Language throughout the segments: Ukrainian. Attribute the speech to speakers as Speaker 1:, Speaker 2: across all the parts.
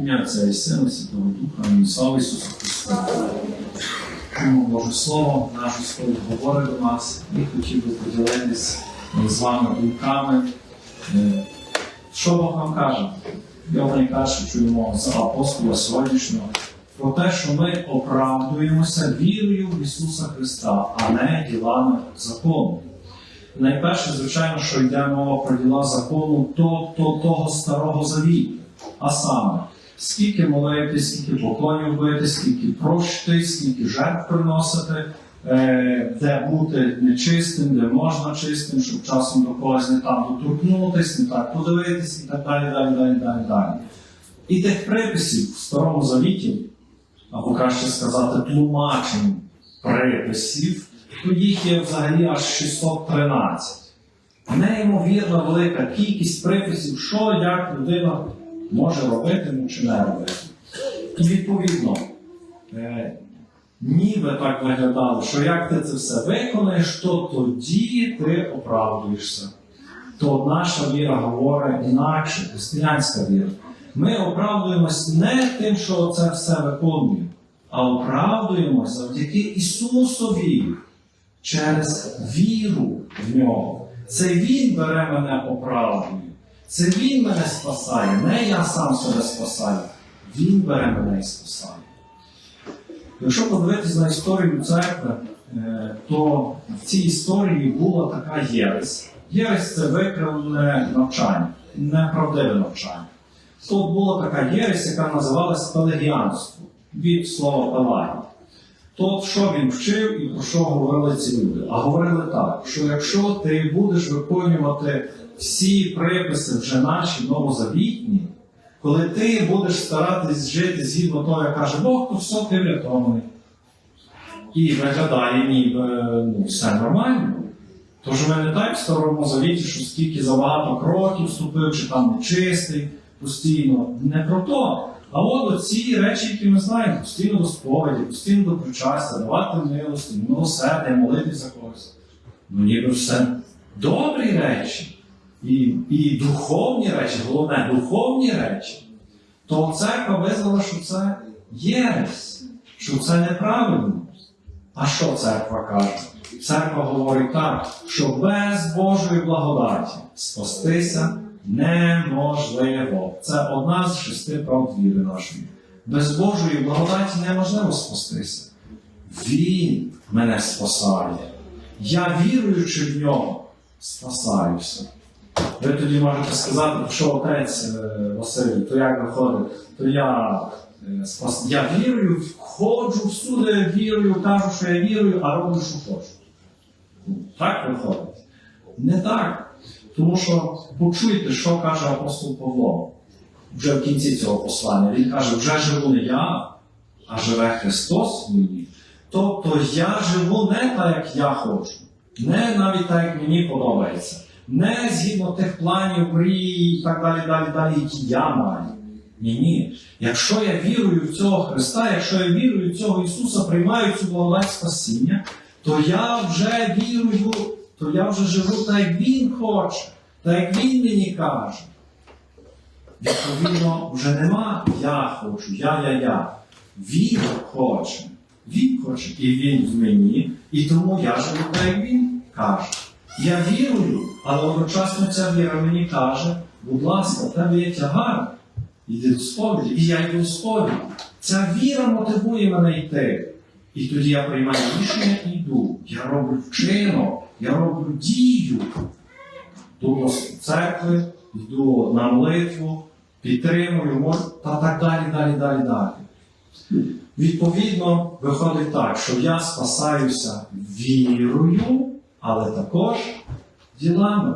Speaker 1: Ім'я Отця і Сина, Святого Духа, і слава Ісусу Христу. Тому Боже Слово, наш Господь говорить до нас і хотів би поділитись з вами думками. Е, Що Бог нам каже? Я найкраще чуємо з апостола сьогоднішнього про те, що ми оправдуємося вірою в Ісуса Христа, а не ділами закону. Найперше, звичайно, що йде мова про діла закону, тобто того старого завіту. А саме, скільки молити, скільки поклонів бити, скільки прощити, скільки жертв приносити, е, де бути нечистим, де можна чистим, щоб часом до когось не там доторкнутися, не так подивитись і так далі, далі, далі, далі, далі. І тих приписів в Старому Завіті, або краще сказати, тлумачень приписів, то їх є взагалі аж 613. Неймовірно велика кількість приписів, що як людина може робити ну, чи не робити. І відповідно, е, ніби так виглядало, що як ти це все виконаєш, то тоді ти оправдуєшся. То наша віра говорить інакше, християнська віра. Ми оправдуємось не тим, що це все виконуємо, а оправдуємось завдяки Ісусові через віру в нього. Це Він бере мене оправдує. Це Він мене спасає, не я сам себе спасаю. Він бере мене і спасає. Якщо подивитись на історію церкви, е, то в цій історії була така єресь. Єресь це викривлене навчання, неправдиве навчання. Тут була така єресь, яка називалась пелагіанство від слова пелагія. То, що він вчив і про що говорили ці люди? А говорили так, що якщо ти будеш виконувати всі приписи вже наші новозавітні, коли ти будеш старатись жити згідно того, як каже Бог, то все ти врятований. І виглядає, ніби ну, все нормально. Тож ми не так в старому завіті, що скільки забагато кроків вступив, чи там нечистий постійно. Не про то. А от ці речі, які ми знаємо, постійно до сповіді, постійно до причастя, давати милості, милосердя, молитись за когось. Ну ніби все добрі речі. І, і духовні речі, головне, духовні речі. То церква визнала, що це єресь, що це неправильно. А що церква каже? Церква говорить так, що без Божої благодаті спастися неможливо. Це одна з шести прав віри нашої. Без Божої благодаті неможливо спастися. Він мене спасає. Я віруючи в нього, спасаюся. Ви тоді можете сказати, що отець е, Василь, то як виходить, то я е, спас. Я вірую, ходжу всюди, вірую, кажу, що я вірую, а роблю, що хочу. Так виходить? Не так. Тому що почуйте, що каже апостол Павло вже в кінці цього послання. Він каже, вже живу не я, а живе Христос в мені. Тобто я живу не так, як я хочу, не навіть так, як мені подобається, не згідно тих планів, мрій і так далі, далі, далі, які я маю. Ні, ні. Якщо я вірую в цього Христа, якщо я вірую в цього Ісуса, приймаю цю благодать спасіння, то я вже вірую, то я вже живу так, як Він хоче, так як Він мені каже. Відповідно, вже нема я хочу, я, я, я. Він хоче. Він хоче, і він в мені, і тому я живу так, як він каже. Я вірую, але одночасно ця віра мені каже, будь ласка, тебе є тягар, іди до сповіді, і я йду до сповіді. Ця віра мотивує мене йти. І тоді я приймаю рішення і йду. Я роблю вчинок, я роблю дію. До церкви, йду на молитву, підтримую, можу, та так далі, далі, далі, далі. Відповідно, виходить так, що я спасаюся вірою, але також ділами.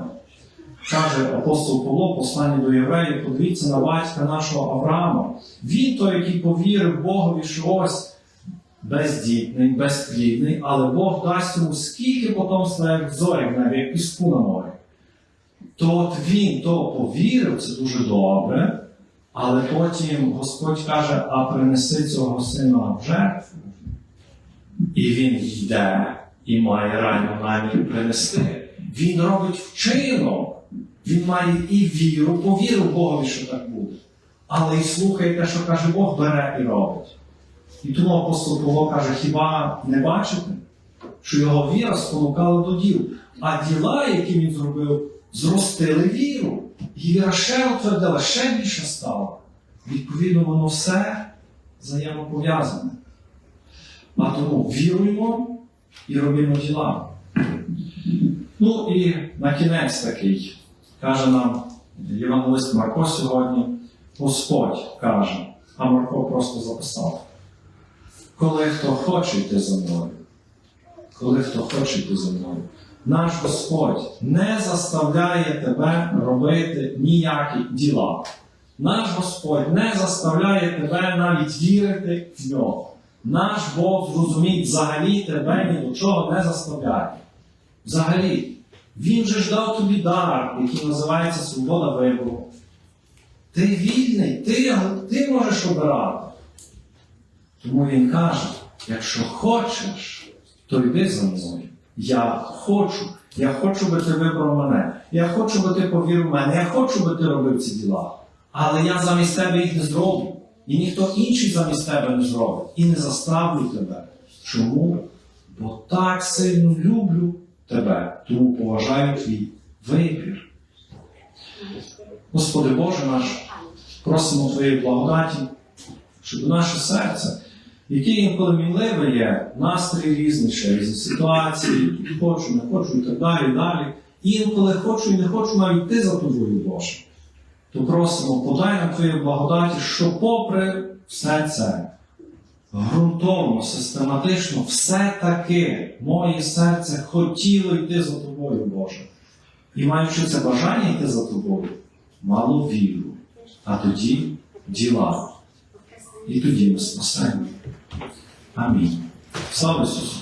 Speaker 1: Каже апостол Павло, послання до євреїв, подивіться на батька нашого Авраама. Він той, який повірив Богові, що ось бездітний, безплідний, але Бог дасть йому скільки потомства, як зорі в небі, як піску на морі. То от він то повірив, це дуже добре. Але потім Господь каже, а принеси цього сина в жертву. І він йде і має ранню намір принести. Він робить вчинок. Він має і віру, повірив Богові, що так буде. але й слухає те, що каже Бог, бере і робить. І тому апостол Павло каже, хіба не бачите, що його віра спонукала до діл, а діла, які він зробив, зростили віру. І віра ще утвердила, ще більше стала. Відповідно, воно все взаємопов'язане. А тому віруємо і робимо діла. Ну і на кінець такий каже нам євангелист Марко сьогодні, Господь каже, а Марко просто записав. Коли хто хоче йти за мною, коли хто хоче йти за мною, наш Господь не заставляє тебе робити ніякі діла. Наш Господь не заставляє тебе навіть вірити в нього. Наш Бог, зрозуміть, взагалі тебе ні до чого не заставляє. Взагалі, Він же ж дав тобі дар, який називається свобода вибору. Ти вільний, ти, ти можеш обирати. Тому він каже: якщо хочеш, то йди за мною. Я хочу, я хочу, би ти вибрав мене. Я хочу, би ти повірив мене. Я хочу, би ти робив ці діла. Але я замість тебе їх не зроблю. І ніхто інший замість тебе не зробить. І не заставлю тебе. Чому? Бо так сильно люблю тебе, тому поважаю твій вибір. Господи Боже наш, просимо Твоєї благодаті, щоб наше серце, яке інколи мінливе є, настрій різний, ще різні ситуації, хочу, не хочу і так далі, і далі. Інколи хочу і не хочу навіть йти за тобою, Боже. То просимо, подай нам Твоєї благодаті, що попри все це, ґрунтовно, систематично, все-таки моє серце хотіло йти за тобою, Боже. І маючи це бажання йти за тобою, мало віру, а тоді діла. І тоді ми спасені. Амінь. Слава Ісусу!